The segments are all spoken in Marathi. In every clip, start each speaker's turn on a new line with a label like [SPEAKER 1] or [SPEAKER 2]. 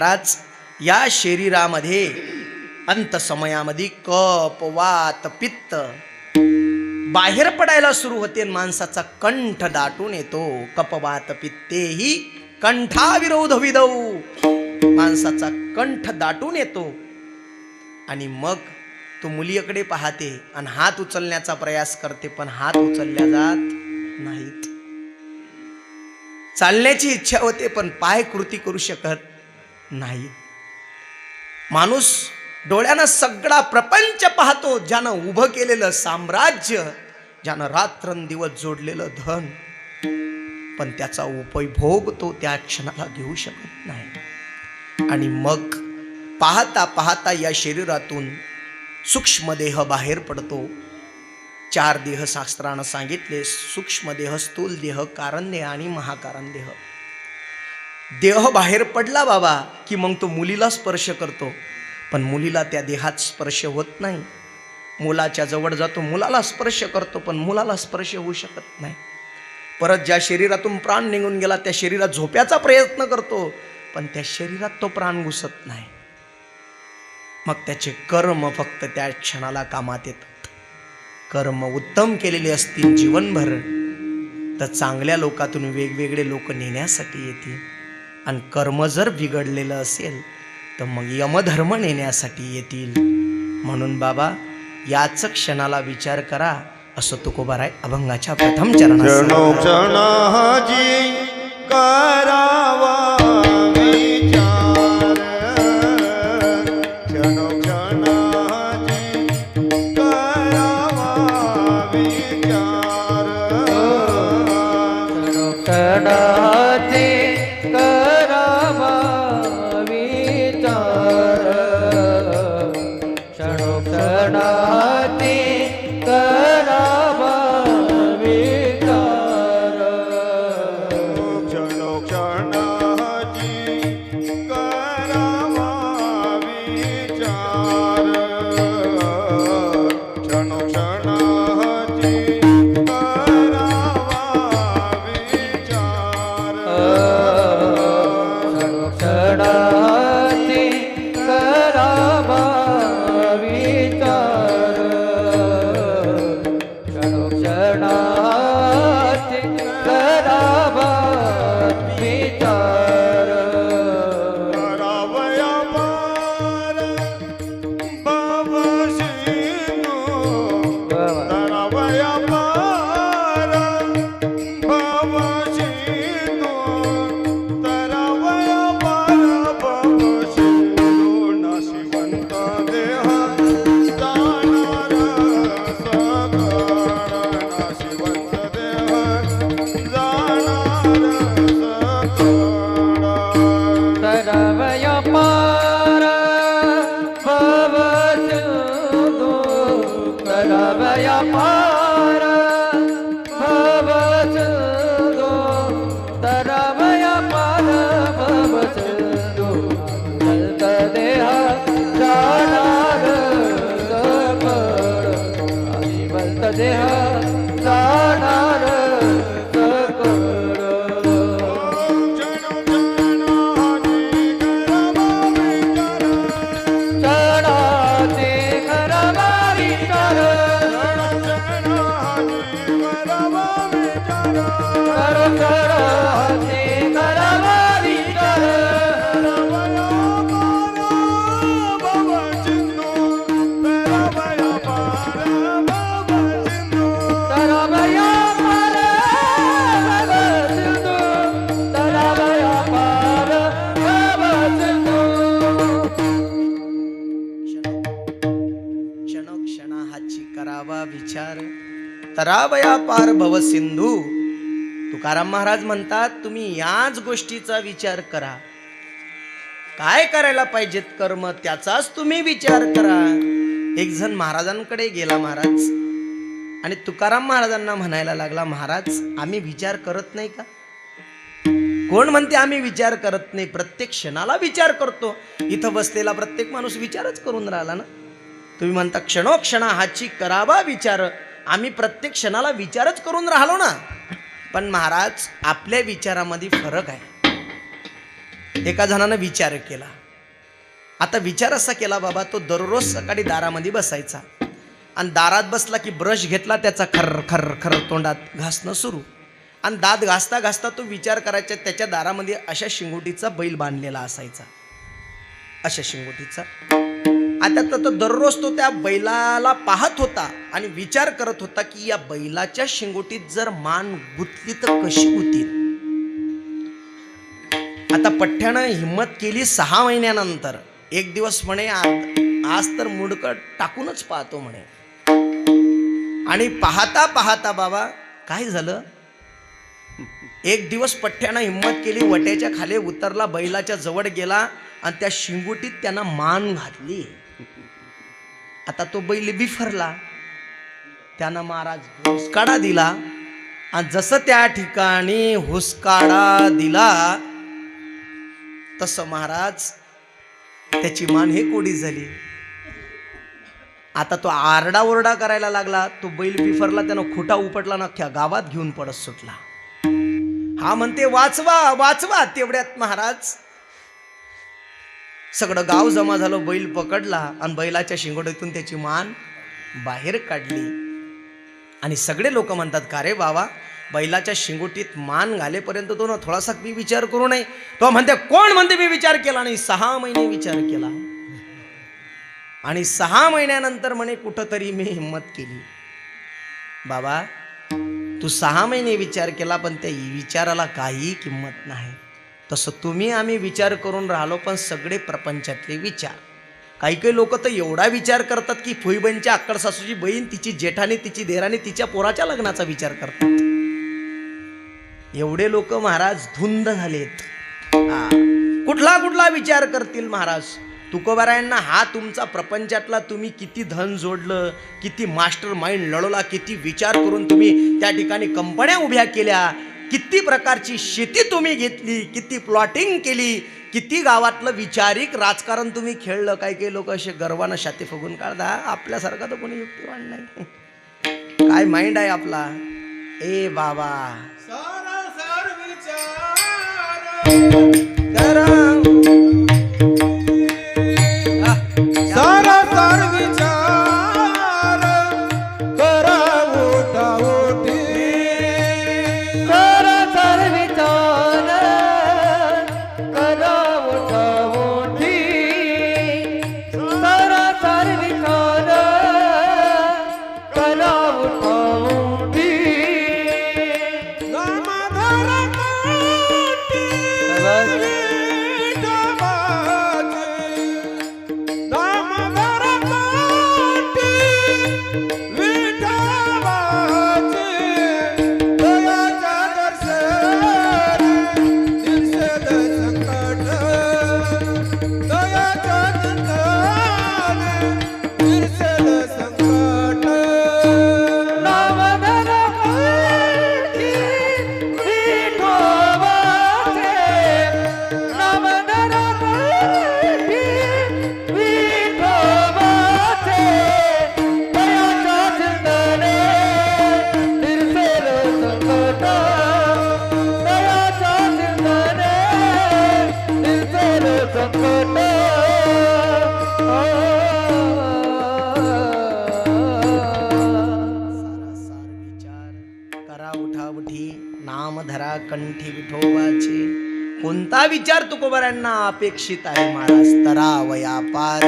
[SPEAKER 1] महाराज या शरीरामध्ये अंत समयामध्ये कप वात पित्त बाहेर पडायला सुरू होते माणसाचा कंठ दाटून येतो. कपवात पित्तेही कंठाविरोध विदौ माणसाचा कंठ दाटून येतो. आणि मग तो मुलीकडे पाहते आणि हात उचलण्याचा प्रयास करते पण हात उचलल्या जात नाहीत. चालण्याची इच्छा होते पण पाय कृती करू शकत नाही. माणूस डोळ्यानं सगळा प्रपंच पाहतो ज्यानं उभं केलेलं साम्राज्य ज्यानं रात्रंदिवस जोडलेलं धन. पण त्याचा उपभोग तो त्या क्षणाला घेऊ शकत नाही. आणि मग पाहता पाहता या शरीरातून सूक्ष्मदेह बाहेर पडतो. चार देह शास्त्रानं सांगितले सूक्ष्मदेह स्थूल देह कारण आणि महाकारण देह बाहेर पडला बाबा की मग तो मुलीला स्पर्श करतो. पण मुलीला त्या देहात स्पर्श होत नाही. मुलाच्या जवळ जातो मुलाला स्पर्श करतो पण मुलाला स्पर्श होऊ शकत नाही. परत ज्या शरीरातून प्राण निघून गेला त्या शरीरात झोप्याचा प्रयत्न करतो पण त्या शरीरात तो प्राण घुसत नाही. मग त्याचे कर्म फक्त त्या क्षणाला कामात येतात. कर्म उत्तम केलेले असतील जीवनभर तर चांगल्या लोकातून वेगवेगळे लोक नेण्यासाठी येतील. आणि कर्म जर बिघडलेलं असेल तर मग यमधर्म नेण्यासाठी येतील. म्हणून बाबा याच क्षणाला विचार करा असं तुकोबाराय अभंगाच्या प्रथम चरणात
[SPEAKER 2] क्षणोक्षणाजी करावा
[SPEAKER 3] ಶರಣ
[SPEAKER 2] करावया पार
[SPEAKER 1] भव सिंधू. तुकाराम महाराज म्हणतात तुम्ही याच गोष्टीचा विचार करा. काय करायला पाहिजेत कर्म त्याचाच तुम्ही विचार करा. एक जण महाराजांकडे गेला महाराज. आणि तुकाराम महाराजांना म्हणायला लागला महाराज आम्ही विचार करत नाही का? कोण म्हणते आम्ही विचार करत नाही प्रत्येक क्षणाला विचार करतो. इथं बसलेला प्रत्येक माणूस विचारच करून राहिला ना. तुम्ही म्हणता क्षणोक्षणा हाची करावा विचार. आम्ही प्रत्येक क्षणाला विचारच करून राहिलो ना. पण महाराज आपल्या विचारामध्ये फरक आहे. एका जणानं विचार केला. आता विचार असा केला बाबा तो दररोज सकाळी दारामध्ये बसायचा. आणि दारात बसला की ब्रश घेतला त्याचा खर खर खर तोंडात घासणं सुरू. आणि दात घासता घासता तो विचार करायचा त्याच्या दारामध्ये अशा शिंगोटीचा बैल बांधलेला असायचा. अशा शिंगोटीचा आता तर तो दररोज तो त्या बैलाला पाहत होता आणि विचार करत होता की या बैलाच्या शिंगोटीत जर मान गुतली तर कशी गुतील आता पठ्ठ्यानं हिंमत केली सहा महिन्यानंतर. एक दिवस म्हणे आज तर मुडकं टाकूनच पाहतो म्हणे. आणि पाहता पाहता बाबा काय झालं? एक दिवस पठ्ठ्यानं हिंमत केली वट्याच्या खाली उतरला बैलाच्या जवळ गेला आणि त्या शिंगोटीत त्यांना मान घातली. आता तो बैल बिफरला. त्यानं महाराज हुसकाडा दिला. आणि जसं त्या ठिकाणी हुसकाडा दिला तसं महाराज त्याची मान हे कोडी झाली. आता तो आरडाओरडा करायला लागला. तो बैल बिफरला त्यानं खोटा उपटला ना गावात घेऊन पडत सुटला. हा म्हणते वाचवा वाचवा तेवढ्यात महाराज सगळं गाव जमा झालं बैल पकडला आणि बैलाच्या शिंगोड्यातून त्याची मान बाहेर काढली. आणि सगळे लोक म्हणतात का रे बाबा बैलाच्या शिंगोटीत मान घालेपर्यंत तो ना थोडासा मी विचार करू नये. तो म्हणते कोण म्हणते मी विचार केला नाही? सहा महिने विचार केला. आणि सहा महिन्यानंतर म्हणे कुठंतरी मी हिंमत केली. बाबा तू सहा महिने विचार केला पण त्या विचाराला काही किंमत नाही. तसं तुम्ही आम्ही विचार करून राहिलो पण सगळे प्रपंचातले विचार. काही काही लोक तर एवढा विचार करतात की फुईबनच्या अक्कड सासूची बहीण तिची जेठाने तिची देराने तिच्या पोराच्या लग्नाचा विचार करतात. एवढे लोक महाराज धुंद झालेत. कुठला कुठला विचार करतील महाराज? तुकोबारायांना हा तुमचा प्रपंचातला तुम्ही किती धन जोडलं किती मास्टर माइंड लढवला किती विचार करून तुम्ही त्या ठिकाणी कंपन्या उभ्या केल्या किती प्रकारची शेती तुम्ही घेतली किती प्लॉटिंग केली किती गावातलं विचारिक राजकारण तुम्ही खेळलं काही काही लोक असे गर्वानं शाते फुगून काढता आपल्यासारखा तर कोणी युक्तिवान नाही. काय माइंड आहे आपला? ए बाबा. करा. कंठी विठोबाचे. कोणता विचार तुकोबऱ्यांना अपेक्षित आहे महाराज? तरावया पार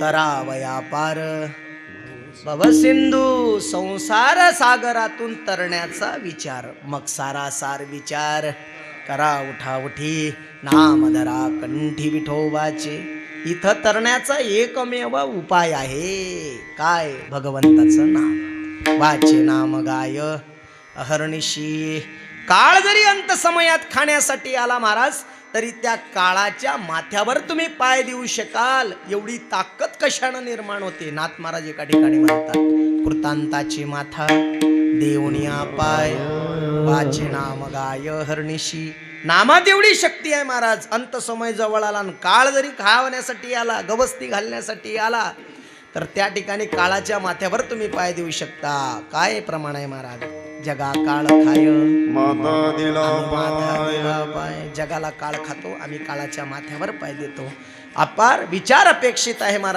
[SPEAKER 1] तरावया पार भवसिंधू संसार सागरातून तरण्याचा विचार. मग सारा सार विचार. करा उठा उठी नाम धरा कंठी विठोबाचे. इथं तरण्याचा एकमेव उपाय आहे. काय? भगवंताचं नाम. वाचे नाम गाय. अहर्निशी. काळ जरी अंत समयात खाण्यासाठी आला महाराज तरी त्या काळाच्या माथ्यावर तुम्ही पाय देऊ शकाल. एवढी ताकद कशानं निर्माण होते? नाथ महाराज एका ठिकाणी म्हणतात कृतांताची माथा देवनिया पाय. वाचे नाम गाय हर्णिशी नामात एवढी शक्ती आहे महाराज अंत समय जवळ आला आणि काळ जरी खावण्यासाठी आला गवस्ती घालण्यासाठी आला तर त्या ठिकाणी काळाच्या माथ्यावर तुम्ही पाय देऊ शकता. काय प्रमाण आहे महाराज? जगा काळ खाय
[SPEAKER 2] माता
[SPEAKER 1] दिला पाय. जगाला काळ खातो आम्ही काळाच्या माथ्यावर पाय देतो. अपार विचार अपेक्षित आहे महाराज